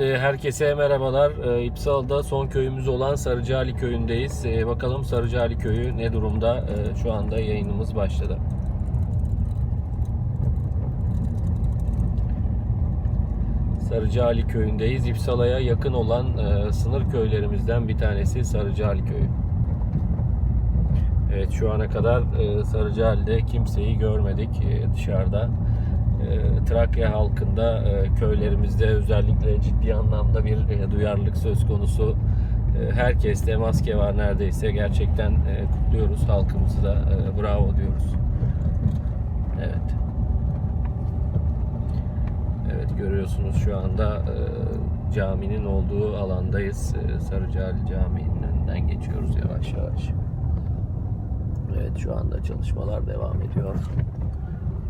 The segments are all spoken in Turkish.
E, herkese merhabalar. E, İpsal'da son köyümüz olan Sarıcıali köyündeyiz. E, Bakalım Sarıcıali köyü ne durumda? Şu anda yayınımız başladı. Sarıcıali köyündeyiz. İpsala'ya yakın olan sınır köylerimizden bir tanesi Sarıcıali köyü. Evet, şu ana kadar Sarıcıali'de kimseyi görmedik dışarıda. E, Trakya halkında e, köylerimizde özellikle ciddi anlamda bir e, duyarlılık söz konusu. E, Herkeste maske var neredeyse. Gerçekten e, kutluyoruz halkımızı da. Bravo diyoruz. Evet. Evet görüyorsunuz şu anda caminin olduğu alandayız. E, Sarıcıali Camii'nin önünden geçiyoruz yavaş yavaş. Evet şu anda çalışmalar devam ediyor.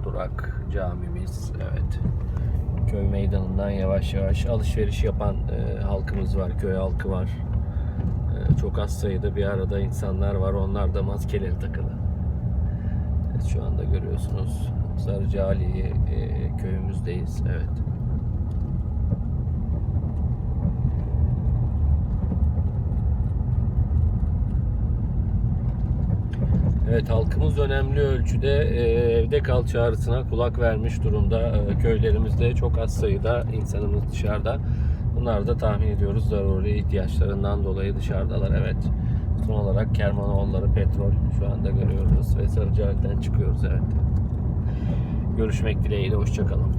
Durak camimiz evet. Köy meydanından yavaş yavaş alışveriş yapan e, halkımız var, köy halkı var. E, çok az sayıda bir arada insanlar var. Onlar da maskeleri takılı. Evet, şu anda görüyorsunuz Sarıcıali e, köyümüzdeyiz. Evet. Evet halkımız önemli ölçüde e, evde kal çağrısına kulak vermiş durumda. E, Köylerimizde çok az sayıda insanımız dışarıda. Bunlar da tahmin ediyoruz zaruri ihtiyaçlarından dolayı dışarıdalar. Evet. Son olarak Kermanoğulları petrol şu anda görüyoruz ve Sarıcıak'tan çıkıyoruz evet. Görüşmek dileğiyle hoşçakalın.